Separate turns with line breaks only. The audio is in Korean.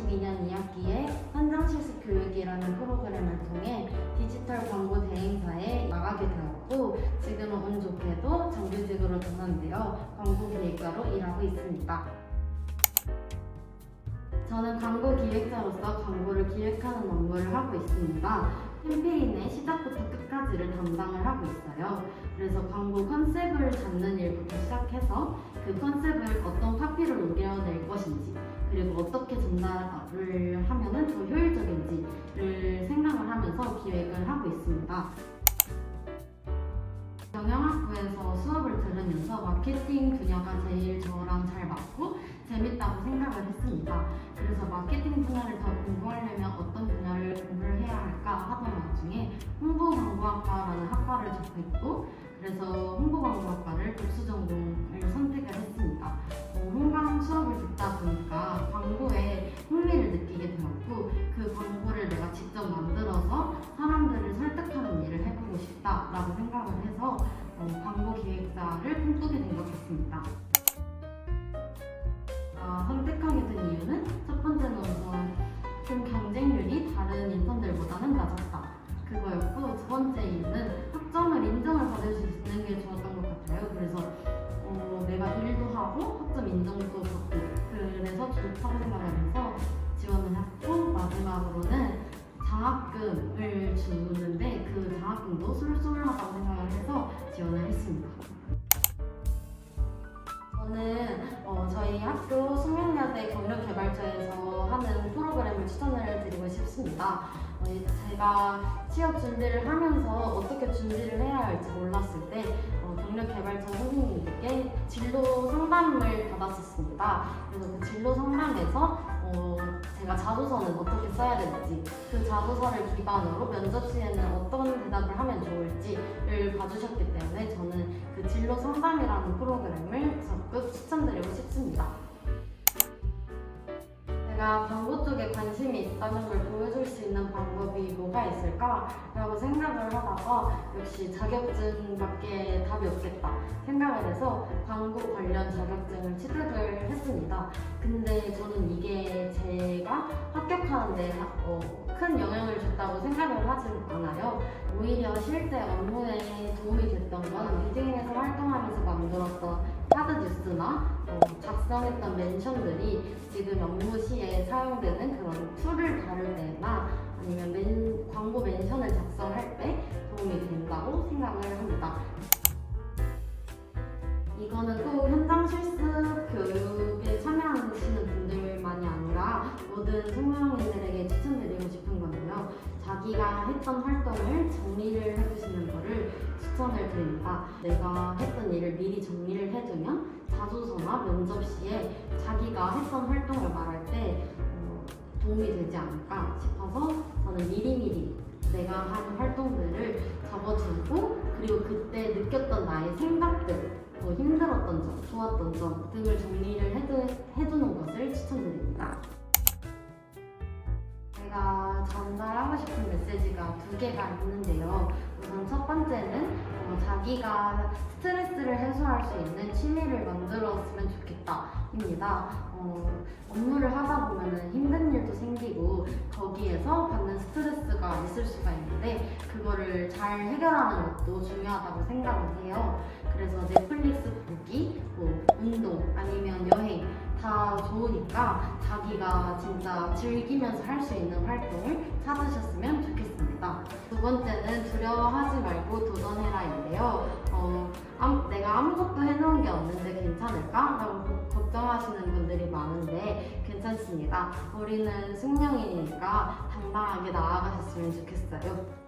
2022년 2학기에 현장 실습 교육이라는 프로그램을 통해 디지털 광고 대행사에 나가게 되었고 지금은 운 좋게도 정규직으로 전환되어 광고 기획자로 일하고 있습니다. 저는 광고 기획자로서 광고를 기획하는 업무를 하고 있습니다. 캠페인의 시작부터 끝까지를 담당을 하고 있어요. 그래서 광고 컨셉을 잡는 일부터 시작해서 그 컨셉을 어떤 그리고 어떻게 전달을 하면은 더 효율적인지를 생각을 하면서 기획을 하고 있습니다. 경영학부에서 수업을 들으면서 마케팅 분야가 제일 저랑 잘 맞고 재밌다고 생각을 했습니다. 그래서 마케팅 분야를 더 공부하려면 어떤 분야를 공부를 해야 할까 하던 와중에 홍보광고학과라는 학과를 접했고 그래서 홍보광고학과를 복수 전공을 선택을 했습니다. 어, 홍광 수업을 듣다 보니까 광고에 흥미를 느끼게 되었고 그 광고를 내가 직접 만들어서 사람들을 설득하는 일을 해보고 싶다라고 생각을 해서 어, 광고 기획자를 꿈꾸게 된 것 같습니다. 아, 선택 장학금을 주는데 그 장학금도 쏠쏠하다고 생각을 해서 지원을 했습니다. 저는 어, 저희 학교 숙명여대 경력개발처에서 하는 프로그램을 추천을 드리고 싶습니다. 어, 이- 제가 취업 준비를 하면서 어떻게 준비를 해야 할지 몰랐을 때 어, 경력개발처 선생님들께 진로 상담을 받았었습니다. 그래서 그 진로 상담에서 어, 제가 자소서는 어떻게 써야 되는지 그 자소서를 기반으로 면접 시에는 어떤 대답을 하면 좋을지를 봐주셨기 때문에 저는 그 진로 상담이라는 프로그램을 적극 추천드리고 싶습니다. 제가 광고 쪽에 관심이 있다는 걸 보여줄 수 있는 방법이 뭐가 있을까라고 생각을 하다가 역시 자격증밖에 답이 없겠다 생각을 해서 광고 관련 자격증을 취득을 했습니다. 근데 저는 이게 제가 합격하는데 어, 큰 영향을 줬다고 생각을 하진 않아요. 오히려 실제 업무에 도움이 됐던 건 미팅에서 활동하면서 만들었던 뉴스나 어, 작성했던 멘션들이 지금 업무 시에 사용되는 그런 툴을 다룰 때나 아니면 멘- 광고 멘션을 작성할 때 도움이 된다고 생각을 합니다. 이거는 꼭 현장 실습 교육에 참여하시는 분들만이 아니라 모든 승무원인들에게 추천드리고 싶은 건데요. 자기가 했던 활동을 정리를 면접 시에 자기가 했던 활동을 말할 때 어, 도움이 되지 않을까 싶어서 저는 미리미리 내가 한 활동들을 적어두고 그리고 그때 느꼈던 나의 생각들 뭐 힘들었던 점, 좋았던 점 등을 정리를 해두, 해두는 것을 추천드립니다. 제가 전달하고 싶은 메시지가 두 개가 있는데요. 우선 첫 번째는 어, 자기가 스트레스를 해소할 수 있는 취미를 만들었으면 좋겠다입니다. 어, 업무를 하다 보면은 힘든 일도 생기고 거기에서 받는 스트레스가 있을 수가 있는데 그거를 잘 해결하는 것도 중요하다고 생각을 해요. 그래서 넷플릭스 보기, 뭐 운동 아니면 다 좋으니까 자기가 진짜 즐기면서 할 수 있는 활동을 찾으셨으면 좋겠습니다. 두 번째는 두려워하지 말고 도전해라인데요. 어, 아무- 내가 아무것도 해놓은 게 없는데 괜찮을까? 라고 고- 걱정하시는 분들이 많은데 괜찮습니다. 우리는 숙명이니까 당당하게 나아가셨으면 좋겠어요.